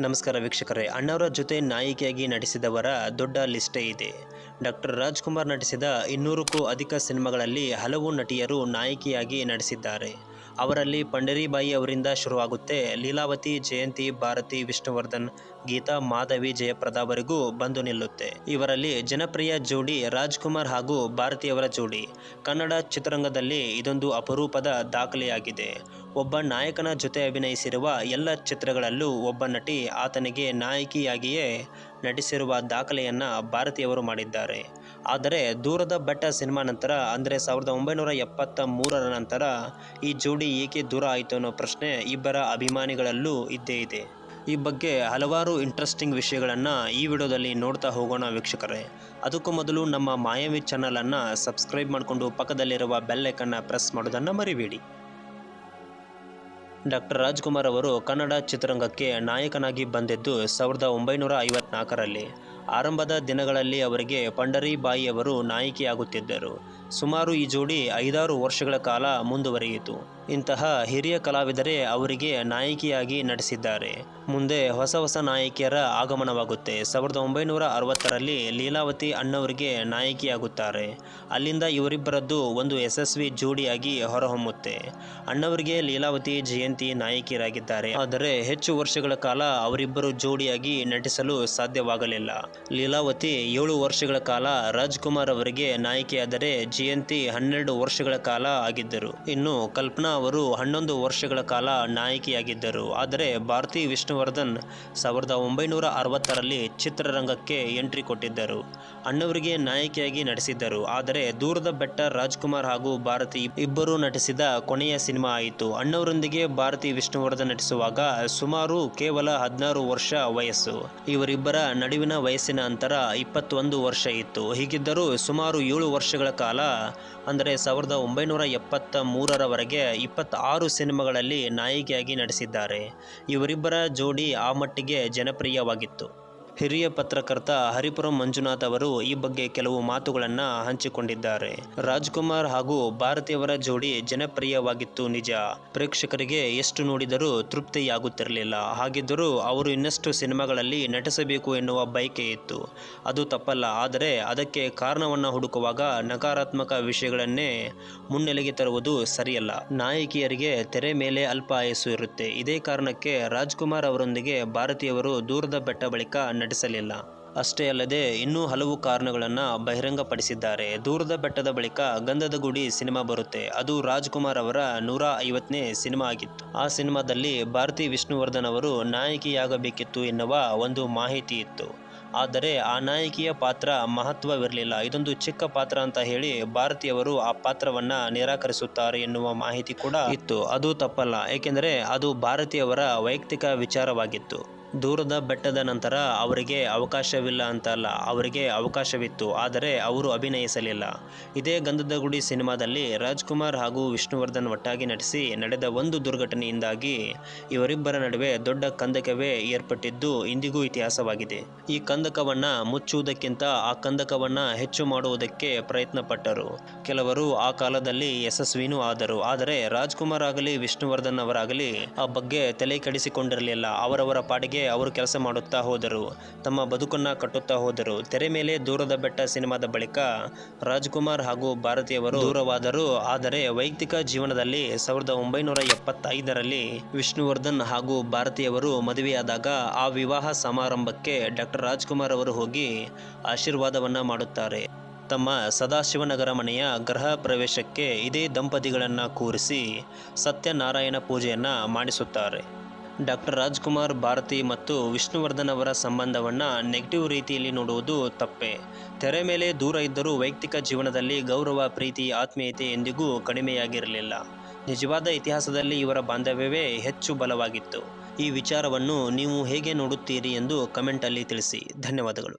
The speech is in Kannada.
ನಮಸ್ಕಾರ ವೀಕ್ಷಕರೇ. ಅಣ್ಣವರ ಜೊತೆ ನಾಯಕಿಯಾಗಿ ನಟಿಸಿದವರ ದೊಡ್ಡ ಲಿಸ್ಟೇ ಇದೆ. ಡಾಕ್ಟರ್ ರಾಜ್ಕುಮಾರ್ ನಟಿಸಿದ ಇನ್ನೂರಕ್ಕೂ ಅಧಿಕ ಸಿನಿಮಾಗಳಲ್ಲಿ ಹಲವು ನಟಿಯರು ನಾಯಕಿಯಾಗಿ ನಟಿಸಿದ್ದಾರೆ. ಅವರಲ್ಲಿ ಪಂಡರಿಬಾಯಿ ಅವರಿಂದ ಶುರುವಾಗುತ್ತೆ. ಲೀಲಾವತಿ, ಜಯಂತಿ, ಭಾರತಿ, ವಿಷ್ಣುವರ್ಧನ್, ಗೀತಾ, ಮಾಧವಿ ಜಯಪ್ರದಾವರೆಗೂ ಬಂದು ನಿಲ್ಲುತ್ತೆ. ಇವರಲ್ಲಿ ಜನಪ್ರಿಯ ಜೋಡಿ ರಾಜ್ಕುಮಾರ್ ಹಾಗೂ ಭಾರತಿಯವರ ಜೋಡಿ. ಕನ್ನಡ ಚಿತ್ರರಂಗದಲ್ಲಿ ಇದೊಂದು ಅಪರೂಪದ ದಾಖಲೆಯಾಗಿದೆ. ಒಬ್ಬ ನಾಯಕನ ಜೊತೆ ಅಭಿನಯಿಸಿರುವ ಎಲ್ಲ ಚಿತ್ರಗಳಲ್ಲೂ ಒಬ್ಬ ನಟಿ ಆತನಿಗೆ ನಾಯಕಿಯಾಗಿಯೇ ನಟಿಸಿರುವ ದಾಖಲೆಯನ್ನು ಭಾರತಿಯವರು ಮಾಡಿದ್ದಾರೆ. ಆದರೆ ದೂರದ ಬೆಟ್ಟ ಸಿನಿಮಾ ನಂತರ, ಅಂದರೆ ಸಾವಿರದ ಒಂಬೈನೂರ ಎಪ್ಪತ್ತ ಮೂರರ ನಂತರ ಈ ಜೋಡಿ ಏಕೆ ದೂರ ಆಯಿತು ಅನ್ನೋ ಪ್ರಶ್ನೆ ಇಬ್ಬರ ಅಭಿಮಾನಿಗಳಲ್ಲೂ ಇದ್ದೇ ಇದೆ. ಈ ಬಗ್ಗೆ ಹಲವಾರು ಇಂಟ್ರೆಸ್ಟಿಂಗ್ ವಿಷಯಗಳನ್ನು ಈ ವಿಡಿಯೋದಲ್ಲಿ ನೋಡ್ತಾ ಹೋಗೋಣ ವೀಕ್ಷಕರೇ. ಅದಕ್ಕೂ ಮೊದಲು ನಮ್ಮ ಮಾಯಾವಿ ಚಾನಲನ್ನು ಸಬ್ಸ್ಕ್ರೈಬ್ ಮಾಡಿಕೊಂಡು ಪಕ್ಕದಲ್ಲಿರುವ ಬೆಲ್ಲೈಕನ್ನು ಪ್ರೆಸ್ ಮಾಡೋದನ್ನು ಮರಿಬೇಡಿ. ಡಾಕ್ಟರ್ ರಾಜ್ಕುಮಾರ್ ಅವರು ಕನ್ನಡ ಚಿತ್ರರಂಗಕ್ಕೆ ನಾಯಕನಾಗಿ ಬಂದಿದ್ದು ಸಾವಿರದ ಒಂಬೈನೂರ ಐವತ್ನಾಲ್ಕರಲ್ಲಿ. ಆರಂಭದ ದಿನಗಳಲ್ಲಿ ಅವರಿಗೆ ಪಂಡರಿಬಾಯಿ ಅವರು ನಾಯಕಿಯಾಗುತ್ತಿದ್ದರು. ಸುಮಾರು ಈ ಜೋಡಿ ಐದಾರು ವರ್ಷಗಳ ಕಾಲ ಮುಂದುವರಿಯಿತು. ಇಂತಹ ಹಿರಿಯ ಕಲಾವಿದರೇ ಅವರಿಗೆ ನಾಯಕಿಯಾಗಿ ನಟಿಸಿದ್ದಾರೆ. ಮುಂದೆ ಹೊಸ ಹೊಸ ನಾಯಕಿಯರ ಆಗಮನವಾಗುತ್ತೆ. ಸಾವಿರದ ಒಂಬೈನೂರ ಅರವತ್ತರಲ್ಲಿ ಲೀಲಾವತಿ ಅಣ್ಣವರಿಗೆ ನಾಯಕಿಯಾಗುತ್ತಾರೆ. ಅಲ್ಲಿಂದ ಇವರಿಬ್ಬರದ್ದು ಒಂದು ಯಶಸ್ವಿ ಜೋಡಿಯಾಗಿ ಹೊರಹೊಮ್ಮುತ್ತೆ. ಅಣ್ಣವರಿಗೆ ಲೀಲಾವತಿ ಜಯಂತಿ ನಾಯಕಿಯರಾಗಿದ್ದಾರೆ. ಆದರೆ ಹೆಚ್ಚು ವರ್ಷಗಳ ಕಾಲ ಅವರಿಬ್ಬರು ಜೋಡಿಯಾಗಿ ನಟಿಸಲು ಸಾಧ್ಯವಾಗಲಿಲ್ಲ. ಲೀಲಾವತಿ ಏಳು ವರ್ಷಗಳ ಕಾಲ ರಾಜ್ಕುಮಾರ್ ಅವರಿಗೆ ನಾಯಕಿಯಾದರೆ ಜಯಂತಿ ಹನ್ನೆರಡು ವರ್ಷಗಳ ಕಾಲ ಆಗಿದ್ದರು. ಇನ್ನು ಕಲ್ಪನಾ ಅವರು ಹನ್ನೊಂದು ವರ್ಷಗಳ ಕಾಲ ನಾಯಕಿಯಾಗಿದ್ದರು. ಆದರೆ ಭಾರತಿ ವಿಷ್ಣುವರ್ಧನ್ ಸಾವಿರದ ಒಂಬೈನೂರ ಅರವತ್ತರಲ್ಲಿ ಚಿತ್ರರಂಗಕ್ಕೆ ಎಂಟ್ರಿ ಕೊಟ್ಟಿದ್ದರು. ಅಣ್ಣವರಿಗೆ ನಾಯಕಿಯಾಗಿ ನಟಿಸಿದ್ದರು. ಆದರೆ ದೂರದ ಬೆಟ್ಟ ರಾಜ್ಕುಮಾರ್ ಹಾಗೂ ಭಾರತಿ ಇಬ್ಬರು ನಟಿಸಿದ ಕೊನೆಯ ಸಿನಿಮಾ ಆಯಿತು. ಅಣ್ಣವರೊಂದಿಗೆ ಭಾರತಿ ವಿಷ್ಣುವರ್ಧನ್ ನಟಿಸುವಾಗ ಸುಮಾರು ಕೇವಲ ಹದಿನಾರು ವರ್ಷ ವಯಸ್ಸು. ಇವರಿಬ್ಬರ ನಡುವಿನ ವಯಸ್ಸಿನ ಅಂತರ ಇಪ್ಪತ್ತೊಂದು ವರ್ಷ ಇತ್ತು. ಹೀಗಿದ್ದರೂ ಸುಮಾರು ಏಳು ವರ್ಷಗಳ ಕಾಲ ಅಂದರೆ ಸಾವಿರದ ಒಂಬೈನೂರ ಎಪ್ಪತ್ತ ಮೂರರವರೆಗೆ ಇಪ್ಪತ್ತಾರು ಸಿನಿಮಾಗಳಲ್ಲಿ ನಾಯಕಿಯಾಗಿ ನಟಿಸಿದ್ದಾರೆ. ಇವರಿಬ್ಬರ ಜೋಡಿ ಆ ಮಟ್ಟಿಗೆ ಜನಪ್ರಿಯವಾಗಿತ್ತು. ಹಿರಿಯ ಪತ್ರಕರ್ತ ಹರಿಪುರಂ ಮಂಜುನಾಥ್ ಅವರು ಈ ಬಗ್ಗೆ ಕೆಲವು ಮಾತುಗಳನ್ನು ಹಂಚಿಕೊಂಡಿದ್ದಾರೆ. ರಾಜ್ಕುಮಾರ್ ಹಾಗೂ ಭಾರತಿಯವರ ಜೋಡಿ ಜನಪ್ರಿಯವಾಗಿತ್ತು ನಿಜ. ಪ್ರೇಕ್ಷಕರಿಗೆ ಎಷ್ಟು ನೋಡಿದರೂ ತೃಪ್ತಿಯಾಗುತ್ತಿರಲಿಲ್ಲ. ಹಾಗಿದ್ದರೂ ಅವರು ಇನ್ನಷ್ಟು ಸಿನಿಮಾಗಳಲ್ಲಿ ನಟಿಸಬೇಕು ಎನ್ನುವ ಬಯಕೆ ಇತ್ತು. ಅದು ತಪ್ಪಲ್ಲ. ಆದರೆ ಅದಕ್ಕೆ ಕಾರಣವನ್ನು ಹುಡುಕುವಾಗ ನಕಾರಾತ್ಮಕ ವಿಷಯಗಳನ್ನೇ ಮುನ್ನೆಲೆಗೆ ತರುವುದು ಸರಿಯಲ್ಲ. ನಾಯಕಿಯರಿಗೆ ತೆರೆ ಮೇಲೆ ಅಲ್ಪ ಆಯಸ್ಸು ಇರುತ್ತೆ. ಇದೇ ಕಾರಣಕ್ಕೆ ರಾಜ್ಕುಮಾರ್ ಅವರೊಂದಿಗೆ ಭಾರತೀಯವರು ದೂರದ ಬೆಟ್ಟ ಬಳಿಕ ನಟಿಸಲಿಲ್ಲ ಅಷ್ಟೇ ಅಲ್ಲದೆ ಇನ್ನೂ ಹಲವು ಕಾರಣಗಳನ್ನು ಬಹಿರಂಗಪಡಿಸಿದ್ದಾರೆ. ದೂರದ ಬೆಟ್ಟದ ಬಳಿಕ ಗಂಧದ ಗುಡಿ ಸಿನಿಮಾ ಬರುತ್ತೆ. ಅದು ರಾಜ್ಕುಮಾರ್ ಅವರ ನೂರ ಐವತ್ತನೇ ಸಿನಿಮಾ ಆಗಿತ್ತು. ಆ ಸಿನಿಮಾದಲ್ಲಿ ಭಾರತಿ ವಿಷ್ಣುವರ್ಧನ್ ಅವರು ನಾಯಕಿಯಾಗಬೇಕಿತ್ತು ಎನ್ನುವ ಒಂದು ಮಾಹಿತಿ ಇತ್ತು. ಆದರೆ ಆ ನಾಯಕಿಯ ಪಾತ್ರ ಮಹತ್ವವಿರಲಿಲ್ಲ. ಇದೊಂದು ಚಿಕ್ಕ ಪಾತ್ರ ಅಂತ ಹೇಳಿ ಭಾರತೀಯವರು ಆ ಪಾತ್ರವನ್ನ ನಿರಾಕರಿಸುತ್ತಾರೆ ಎನ್ನುವ ಮಾಹಿತಿ ಕೂಡ ಇತ್ತು. ಅದು ತಪ್ಪಲ್ಲ. ಏಕೆಂದರೆ ಅದು ಭಾರತೀಯವರ ವೈಯಕ್ತಿಕ ವಿಚಾರವಾಗಿತ್ತು. ದೂರದ ಬೆಟ್ಟದ ನಂತರ ಅವರಿಗೆ ಅವಕಾಶವಿಲ್ಲ ಅಂತಲ್ಲ, ಅವರಿಗೆ ಅವಕಾಶವಿತ್ತು, ಆದರೆ ಅವರು ಅಭಿನಯಿಸಲಿಲ್ಲ. ಇದೇ ಗಂಧದ ಗುಡಿ ಸಿನಿಮಾದಲ್ಲಿ ರಾಜ್ಕುಮಾರ್ ಹಾಗೂ ವಿಷ್ಣುವರ್ಧನ್ ಒಟ್ಟಾಗಿ ನಟಿಸಿ ನಡೆದ ಒಂದು ದುರ್ಘಟನೆಯಿಂದಾಗಿ ಇವರಿಬ್ಬರ ನಡುವೆ ದೊಡ್ಡ ಕಂದಕವೇ ಏರ್ಪಟ್ಟಿದ್ದು ಇಂದಿಗೂ ಇತಿಹಾಸವಾಗಿದೆ. ಈ ಕಂದಕವನ್ನ ಮುಚ್ಚುವುದಕ್ಕಿಂತ ಆ ಕಂದಕವನ್ನ ಹೆಚ್ಚು ಮಾಡುವುದಕ್ಕೆ ಪ್ರಯತ್ನ ಪಟ್ಟರು ಕೆಲವರು ಆ ಕಾಲದಲ್ಲಿ ಯಶಸ್ವಿನೂ ಆದರು, ಆದರೆ ರಾಜ್ಕುಮಾರ್ ಆಗಲಿ, ವಿಷ್ಣುವರ್ಧನ್ ಅವರಾಗಲಿ ಆ ಬಗ್ಗೆ ತಲೆ ಕೆಡಿಸಿಕೊಂಡಿರಲಿಲ್ಲ. ಅವರವರ ಪಾಡಿಗೆ ಅವರು ಕೆಲಸ ಮಾಡುತ್ತಾ ಹೋದರು, ತಮ್ಮ ಬದುಕನ್ನು ಕಟ್ಟುತ್ತಾ ಹೋದರು. ತೆರೆ ಮೇಲೆ ದೂರದ ಬೆಟ್ಟ ಸಿನಿಮಾದ ಬಳಿಕ ರಾಜ್ಕುಮಾರ್ ಹಾಗೂ ಭಾರತಿಯವರು ದೂರವಾದರು. ಆದರೆ ವೈಯಕ್ತಿಕ ಜೀವನದಲ್ಲಿ ಸಾವಿರದ ಒಂಬೈನೂರ ಎಪ್ಪತ್ತೈದರಲ್ಲಿ ವಿಷ್ಣುವರ್ಧನ್ ಹಾಗೂ ಭಾರತಿಯವರು ಮದುವೆಯಾದಾಗ ಆ ವಿವಾಹ ಸಮಾರಂಭಕ್ಕೆ ಡಾಕ್ಟರ್ ರಾಜ್ಕುಮಾರ್ ಅವರು ಹೋಗಿ ಆಶೀರ್ವಾದವನ್ನು ಮಾಡುತ್ತಾರೆ. ತಮ್ಮ ಸದಾಶಿವನಗರ ಮನೆಯ ಗೃಹ ಪ್ರವೇಶಕ್ಕೆ ಇದೇ ದಂಪತಿಗಳನ್ನು ಕೂರಿಸಿ ಸತ್ಯನಾರಾಯಣ ಪೂಜೆಯನ್ನು ಮಾಡಿಸುತ್ತಾರೆ. ಡಾಕ್ಟರ್ ರಾಜ್ಕುಮಾರ್ ಭಾರತಿ ಮತ್ತು ವಿಷ್ಣುವರ್ಧನ್ ಅವರ ಸಂಬಂಧವನ್ನು ನೆಗೆಟಿವ್ ರೀತಿಯಲ್ಲಿ ನೋಡುವುದು ತಪ್ಪೆ. ತೆರೆ ಮೇಲೆ ದೂರ ಇದ್ದರೂ ವೈಯಕ್ತಿಕ ಜೀವನದಲ್ಲಿ ಗೌರವ, ಪ್ರೀತಿ, ಆತ್ಮೀಯತೆ ಎಂದಿಗೂ ಕಡಿಮೆಯಾಗಿರಲಿಲ್ಲ. ನಿಜವಾದ ಇತಿಹಾಸದಲ್ಲಿ ಇವರ ಬಾಂಧವ್ಯವೇ ಹೆಚ್ಚು ಬಲವಾಗಿತ್ತು. ಈ ವಿಚಾರವನ್ನು ನೀವು ಹೇಗೆ ನೋಡುತ್ತೀರಿ ಎಂದು ಕಮೆಂಟಲ್ಲಿ ತಿಳಿಸಿ. ಧನ್ಯವಾದಗಳು.